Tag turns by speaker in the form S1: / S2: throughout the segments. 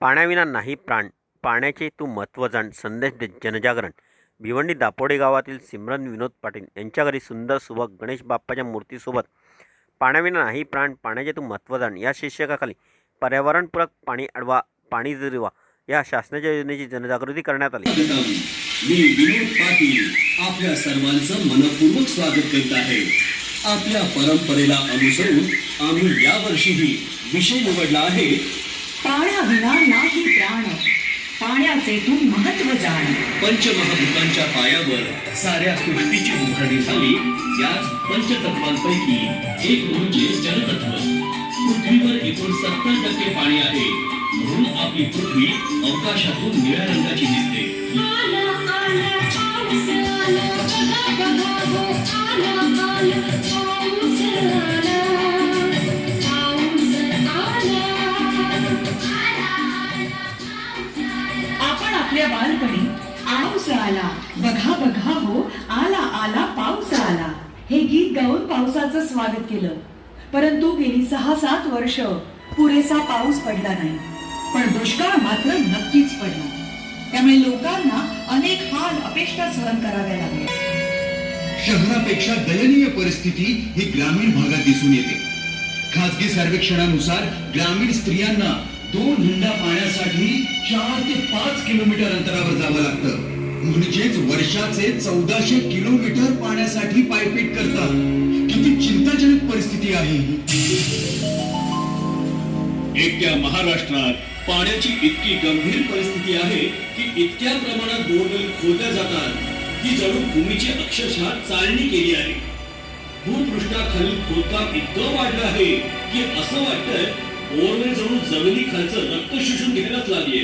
S1: पाण्याविना नाही प्राण. पाण्याचे तू महत्त्व जाण. संदेश दे. जनजागरण. भिवंडी दापोडे गावातील सिमरन विनोद पाटील यांच्या घरी सुंदर सुबक गणेश बाप्पाच्या मूर्तीसोबत पाण्याविना नाही प्राण. पाण्याचे तू महत्त्व जाण. या शीर्षकाखाली पर्यावरणपूरक पाणी अडवा पाणी जिरवा या शासनाच्या योजनेची जनजागृती करण्यात आली.
S2: मी विनोद पाटील आपल्या सर्वांचं मनपूर्वक स्वागत करीत आहे. आपल्या परंपरेला अनुसरून आम्ही यावर्षीही विषय निवडला आहे.
S3: पाण्याविना नाही प्राण पाण्याचे तू महत्त्व जाण
S2: पंचमहाभूतांच्या पायावर साऱ्या सृष्टीची उभारणी झाली याच पंचतत्वांपैकी एक म्हणजे जलतत्व पृथ्वीवर एकूण सत्तर टक्के पाणी आहे म्हणून आपली पृथ्वी अवकाशातून निळ्या रंगाची दिसते
S4: आला आला
S3: गीत गाऊन पावसाचं स्वागत केलं. परंतु गेली सहा सात वर्ष पुरेसा पाऊस पडला नाही. पण दुष्काळ मात्र नक्कीच पडला. त्यामुळे लोकांना अनेक हाल अपेक्षा सहन कराव्या लागल्या.
S5: शहरापेक्षा दयनीय परिस्थिती ही ग्रामीण भागात दिसून येते. खासगी सर्वेक्षणानुसार ग्रामीण स्त्रियांना दोन हुंडा पाण्यासाठी चार ते पाच किलोमीटर अंतरावर जावं लागतं. म्हणजेच वर्षाचे चौदाशे किलोमीटर पाण्यासाठी पायपीट करतात. किती चिंताजनक परिस्थिती आहे
S2: एकट्या महाराष्ट्रात पाण्याची इतकी गंभीर परिस्थिती आहे की इतक्या प्रमाणात बोरवेल खोदल्या जातात. की जणू भूमीची अक्षरशः चालणी केली आहे. भूपृष्ठाखालील खोदकाम इतकं वाढलं आहे की असं वाटतं बोरवेल जणू जमिनी खालचं रक्त शोषून घ्यायलाच लागली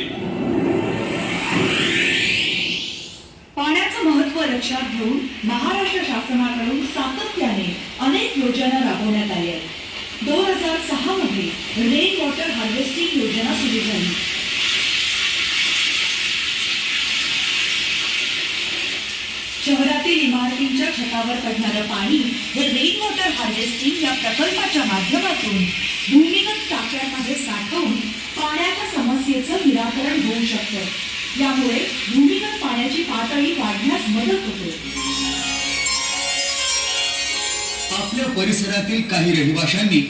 S3: पाण्याचं महत्त्व लक्षात घेऊन महाराष्ट्र शासनाकडून सातत्याने अनेक योजना राबवण्यात आल्या आहेत. दोन हजार सहा मध्ये रेन वॉटर हार्वेस्टिंग योजना सुरू झाली. शहरातील इमारतींच्या छतावर पडणारं पाणी हे रेन वॉटर हार्वेस्टिंग या प्रकल्पाच्या माध्यमातून भूमिगत टाक्यांमध्ये साठवून पाण्याच्या समस्येचं निराकरण होऊ शकतं. यामुळे भूमिगत पाण्याची पातळी वाढण्यास मदत होते.
S5: आपल्या परिसरातील काही रहिवाशांनी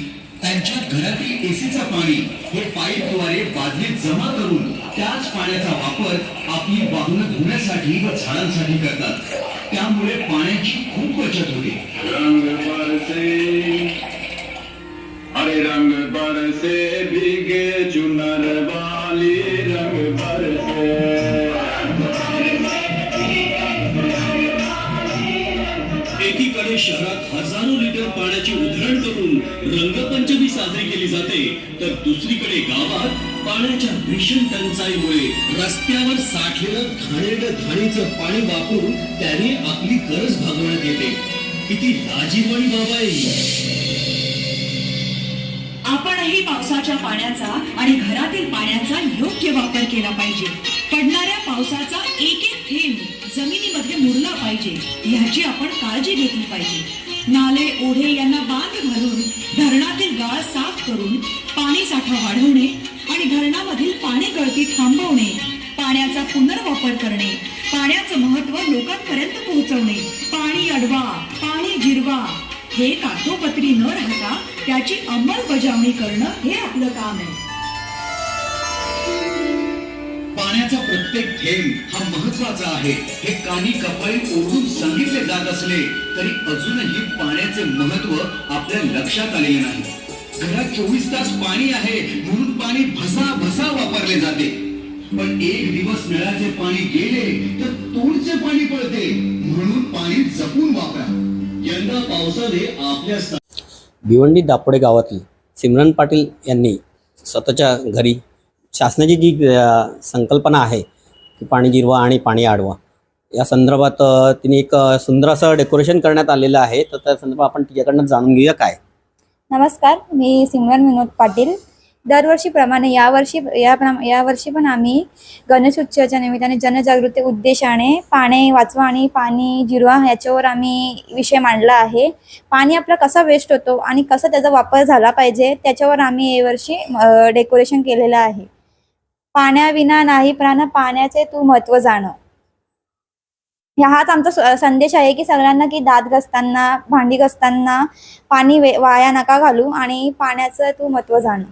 S5: त्यांच्या घरातील एसीचा पाणी हे पाईपद्वारे बादलीत जमा करून त्याच पाण्याचा वापर आपली वाहनं धुण्यासाठी व झाडांसाठी करतात. त्यामुळे पाण्याची खूप बचत होते.
S6: रंग बरसे अरे रंग बरसे भीगे चुनर वाली.
S2: शहरात हजारो लिटर पाण्याची उधळण करून रंगपंचमी साजरी केली जाते तर दुसरीकडे गावात पाण्याच्या भीषण टंचाईमुळे रस्त्यावर साठलेलं घाणेरडं घाणीचं पाणी वापरून त्याने आपली गरज भागवण्यात येते. किती लाजीरवाणी बाबा आहे
S3: आपणही पावसाच्या पाण्याचा आणि घरातील पाण्याचा योग्य वापर केला पाहिजे. पडणाऱ्या पावसाचा एक एक थेंब जमिनीमध्ये मुरला पाहिजे ह्याची आपण काळजी घेतली पाहिजे. नाले ओढे यांना बांध घालून धरणातील गाळ साफ करून पाणी साठा वाढवणे आणि धरणामधील पाणी गळती थांबवणे पाण्याचा पुनर्वापर करणे पाण्याचं महत्त्व लोकांपर्यंत पोहोचवणे पाणी अडवा पाणी जिरवा. हे कागदोपत्री न राहता त्याची अंमलबजावणी करणं हे आपलं काम आहे.
S5: पाण्याचा प्रत्येक थेंब हा महत्त्वाचा आहे. हे कानी कपाळी ओढून सांगितले जात असले तरी अजूनही पाण्याचे महत्त्व आपल्या लक्षात आलेले नाही. घरात चोवीस तास पाणी आहे म्हणून पाणी भसा भसा वापरले जाते. पण एक दिवस नळाचे पाणी गेले तर तोडचे पाणी पडते. म्हणून पाणी जपून वापरा.
S2: यंदा पावसाने आपल्या
S1: भिवंडी दापोडे गावातील सिमरन पाटील यांनी स्वतःच्या घरी शासनाची जी संकल्पना आहे की पाणी जिरवा आणि पाणी आडवा. या संदर्भात तिने एक सुंदर असं डेकोरेशन करण्यात आलेलं आहे. तर त्या संदर्भात आपण तिच्याकडनं जाणून घेऊया काय?
S7: नमस्कार मी सिमरन विनोद पाटील. दरवर्षीप्रमाणे यावर्षी या यावर्षी पण आम्ही गणेश उत्सवाच्या निमित्ताने जनजागृती उद्देशाने पाणी वाचवा आणि पाणी जिरवा याच्यावर आम्ही विषय मांडला आहे. पाणी आपला कसा वेस्ट होतो आणि कसा त्याचा वापर झाला पाहिजे त्याच्यावर आम्ही यावर्षी डेकोरेशन केलेलं आहे. पाण्याविना नाही प्राण पाण्याचे तू महत्त्व जाण. हाच आमचा संदेश आहे की सगळ्यांना की दात घसताना भांडी घसताना पाणी वाया नका घालू आणि पाण्याचं तू महत्त्व जाण.